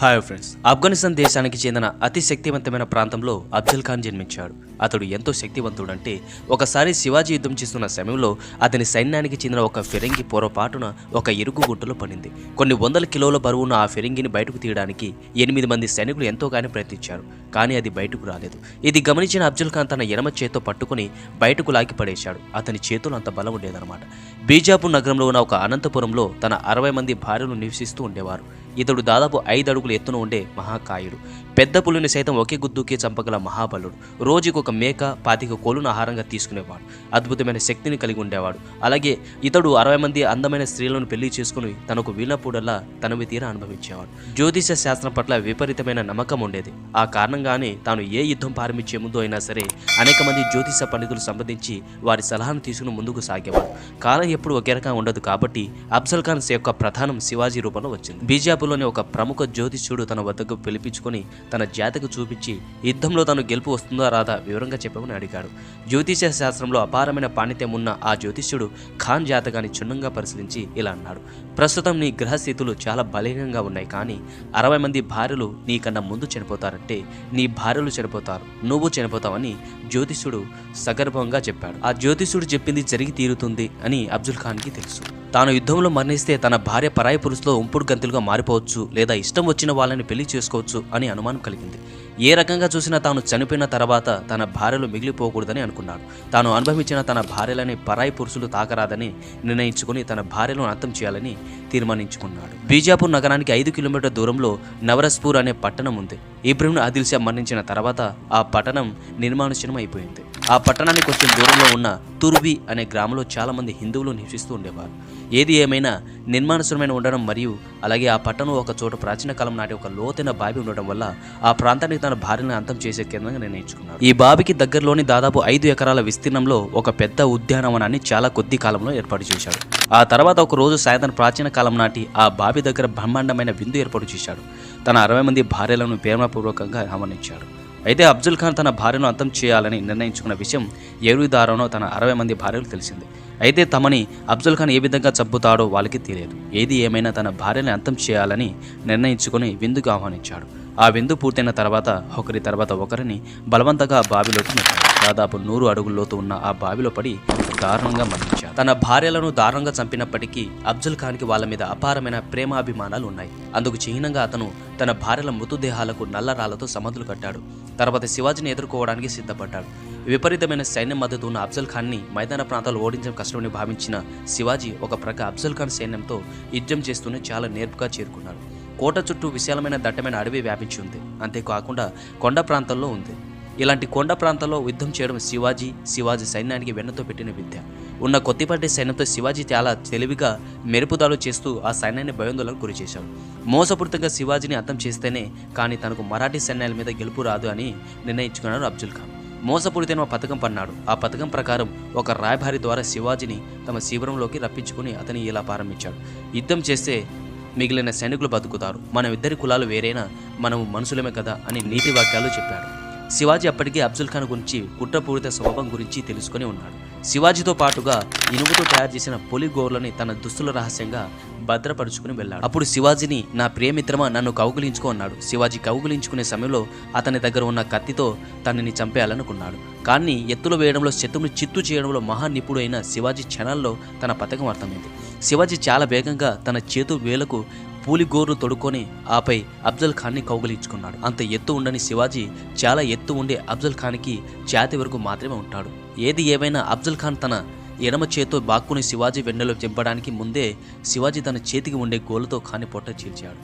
Hi friends Afghanistan దేశానికి చెందిన అతి శక్తివంతమైన ప్రాంతంలో అబ్దుల్ ఖాన్ జన్మించాడు. అతడు ఎంతో శక్తివంతుడంటే ఒకసారి శివాజీ యుద్ధం చేస్తున్న సమయంలో అతని సైన్యానికి చెందిన ఒక ఫిరంగి పొరపాటున ఒక ఇరుగు గుంటలో పడింది. కొన్ని వందల కిలోల బరువున్న ఆ ఫిరంగిని బయటకు తీయడానికి ఎనిమిది మంది సైనికులు ఎంతోగానో ప్రయత్నించారు కానీ అది బయటకు రాలేదు. ఇది గమనించిన అఫ్జల్ ఖాన్ తన ఎడమ చేత్తో పట్టుకుని బయటకు లాగి పడేశాడు. అతని చేతులు అంత బలం ఉండేదన్నమాట. బీజాపూర్ నగరంలో ఉన్న ఒక అనంతపురంలో తన అరవై మంది భార్యలు నివసిస్తూ ఉండేవారు. ఇతడు దాదాపు ఐదు అడుగుల ఎత్తున ఉండే మహాకాయుడు. పెద్ద పులిని సైతం ఒకే గుద్దుకే చంపగల మహాబలుడు. రోజుకు ఒక మేక పాతిక కోలును ఆహారంగా తీసుకునేవాడు. అద్భుతమైన శక్తిని కలిగి ఉండేవాడు. అలాగే ఇతడు అరవై మంది అందమైన స్త్రీలను పెళ్ళి చేసుకుని తనకు వీళ్ళపూడల్లా తనవి తీర అనుభవించేవాడు. జ్యోతిష శాస్త్రం పట్ల విపరీతమైన నమ్మకం ఉండేది. ఆ కారణంగానే తాను ఏ యుద్ధం ప్రారంభించే ముందు అయినా సరే అనేక మంది జ్యోతిష పండితులు సంప్రదించి వారి సలహాను తీసుకుని ముందుకు సాగేవాడు. కాలం ఎప్పుడు ఒకే రకంగా ఉండదు కాబట్టి అఫ్జల్ ఖాన్ యొక్క ప్రధానం శివాజీ రూపంలో వచ్చింది. బీజాపూర్ బీజాపూర్లోని ఒక ప్రముఖ జ్యోతిష్యుడు తన వద్దకు పిలిపించుకొని తన జాతకు చూపించి యుద్ధంలో తను గెలుపు వస్తుందా రాదా వివరంగా చెప్పమని అడిగాడు. జ్యోతిష శాస్త్రంలో అపారమైన పాండిత్యం ఉన్న ఆ జ్యోతిష్యుడు ఖాన్ జాతకాన్ని క్షుణ్ణంగా పరిశీలించి ఇలా అన్నాడు. ప్రస్తుతం నీ గ్రహస్థితులు చాలా బలీనంగా ఉన్నాయి కానీ అరవై మంది భార్యలు నీకన్నా ముందు చనిపోతారంటే నీ భార్యలు చనిపోతారు నువ్వు చనిపోతావని జ్యోతిష్యుడు సగర్భంగా చెప్పాడు. ఆ జ్యోతిష్యుడు చెప్పింది జరిగి తీరుతుంది అని అబ్దుల్ ఖాన్కి తెలుసు. తాను యుద్ధంలో మరణిస్తే తన భార్య పరాయి పురుషులో ఉంపుడు గంతులుగా మారిపోవచ్చు లేదా ఇష్టం వచ్చిన వాళ్ళని పెళ్ళి చేసుకోవచ్చు అని అనుమానం కలిగింది. ఏ రకంగా చూసినా తాను చనిపోయిన తర్వాత తన భార్యలు మిగిలిపోకూడదని అనుకున్నాడు. తాను అనుభవించిన తన భార్యలని పరాయి పురుషులు తాకరాదని నిర్ణయించుకుని తన భార్యలను అంతం చేయాలని తీర్మానించుకున్నాడు. బీజాపూర్ నగరానికి ఐదు కిలోమీటర్ దూరంలో నవరస్పూర్ అనే పట్టణం ఉంది. ఇబ్రహీం ఆదిల్ షా మరణించిన తర్వాత ఆ పట్టణం నిర్మానుష్యనం అయిపోయింది. ఆ పట్టణానికి కొంచెం దూరంలో ఉన్న తుర్వి అనే గ్రామంలో చాలామంది హిందువులు నివసిస్తూ ఉండేవారు. ఏది ఏమైనా నిర్మానుసరమైన ఉండడం మరియు అలాగే ఆ పట్టణం ఒక చోట ప్రాచీన కాలం నాటి ఒక లోతైన బావి ఉండడం వల్ల ఆ ప్రాంతానికి తన భార్యను అంతం చేసే కేంద్రంగా నిర్ణయించుకున్నాడు ఈ బావికి దగ్గరలోని దాదాపు ఐదు ఎకరాల విస్తీర్ణంలో ఒక పెద్ద ఉద్యానవనాన్ని చాలా కొద్ది కాలంలో ఏర్పాటు చేశాడు. ఆ తర్వాత ఒక రోజు సాయంత్రం ప్రాచీన కాలం నాటి ఆ బావి దగ్గర బ్రహ్మాండమైన విందు ఏర్పాటు చేశాడు. తన అరవై మంది భార్యలను ప్రేమపూర్వకంగా ఆహ్వానించాడు. అయితే అబ్దుల్ ఖాన్ తన భార్యను అంతం చేయాలని నిర్ణయించుకున్న విషయం ఎవరి తన అరవై మంది భార్యలు తెలిసింది. అయితే తమని అఫ్జల్ ఖాన్ ఏ విధంగా చంపుతాడో వాళ్ళకి తెలియదు. ఏది ఏమైనా తన భార్యని అంతం చేయాలని నిర్ణయించుకుని విందుకు ఆహ్వానించాడు. ఆ విందు పూర్తయిన తర్వాత ఒకరి తర్వాత ఒకరిని బలవంతంగా ఆ బావిలోకి నెట్టాడు. దాదాపు నూరు అడుగుల లోతు ఉన్న ఆ బావిలో పడి దారుణంగా మరణించాడు. తన భార్యలను దారుణంగా చంపినప్పటికీ అఫ్జల్ ఖాన్కి వాళ్ళ మీద అపారమైన ప్రేమాభిమానాలు ఉన్నాయి. అందుకు చిహ్నంగా అతను తన భార్యల మృతదేహాలకు నల్ల రాళ్ళతో సమాధులు కట్టాడు. తర్వాత శివాజీని ఎదుర్కోవడానికి సిద్ధపడ్డాడు. విపరీతమైన సైన్యం మద్దతు ఉన్న అఫ్జల్ ఖాన్ని మైదాన ప్రాంతాలు ఓడించడం కష్టమని భావించిన శివాజీ ఒక ప్రక్క అఫ్జల్ ఖాన్ సైన్యంతో యుద్ధం చేస్తూనే చాలా నేర్పుగా చేరుకున్నాడు కోట చుట్టూ విశాలమైన దట్టమైన అడవి వ్యాపించి ఉంది. అంతేకాకుండా కొండ ప్రాంతంలో ఉంది. ఇలాంటి కొండ ప్రాంతాల్లో యుద్ధం చేయడం శివాజీ శివాజీ సైన్యానికి వెన్నతో పెట్టిన విద్య. ఉన్న కొద్దిపాటి సైన్యంతో శివాజీ చాలా తెలివిగా మెరుపుదాలు చేస్తూ ఆ సైన్యాన్ని భయోందోళనకు గురి చేశాడు. మోసపూరితంగా శివాజీని అర్థం చేస్తేనే కానీ తనకు మరాఠీ సైన్యాల మీద గెలుపు రాదు అని నిర్ణయించుకున్నాడు అఫ్జల్ ఖాన్. మోసపూరితమైన పథకం పన్నాడు. ఆ పథకం ప్రకారం ఒక రాయభారి ద్వారా శివాజీని తమ శిబిరంలోకి రప్పించుకుని అతని ఇలా ప్రారంభించాడు. యుద్ధం చేస్తే మిగిలిన సైనికులు బతుకుతారు. మనం ఇద్దరి కులాలు వేరైనా మనము మనుషులమే కదా అని నీతి వాక్యాలు చెప్పాడు. శివాజీ అప్పటికే అబ్దుల్ ఖాన్ గురించి కుట్రపూరిత స్వభావం గురించి తెలుసుకొని ఉన్నాడు. శివాజీతో పాటుగా ఇనుముతో తయారు చేసిన పొలి గోర్లని తన దుస్తుల రహస్యంగా భద్రపరుచుకుని వెళ్ళాడు. అప్పుడు శివాజీని నా ప్రియమిత్రమా నన్ను కౌగులించుకో అన్నాడు. శివాజీ కౌగులించుకునే సమయంలో అతని దగ్గర ఉన్న కత్తితో తనని చంపేయాలనుకున్నాడు. కానీ ఎత్తులు వేయడంలో శత్రువుని చిత్తు చేయడంలో మహా నిపుణుడైన శివాజీ క్షణాల్లో తన పథకం అర్థమైంది. శివాజీ చాలా వేగంగా తన చేతు వేలకు పూలిగోర్లు తొడుక్కొని ఆపై అఫ్జల్ ఖాన్ని కౌగులించుకున్నాడు. అంత ఎత్తు ఉండని శివాజీ చాలా ఎత్తు ఉండే అఫ్జల్ ఖాన్కి ఛాతి వరకు మాత్రమే ఉంటాడు. ఏది ఏవైనా అఫ్జల్ ఖాన్ తన ఎడమ చేతో బాక్కుని శివాజీ వెన్నెలో చింపడానికి ముందే శివాజీ తన చేతికి ఉండే గోలుతో ఖాన్ని పొట్ట చీల్చాడు.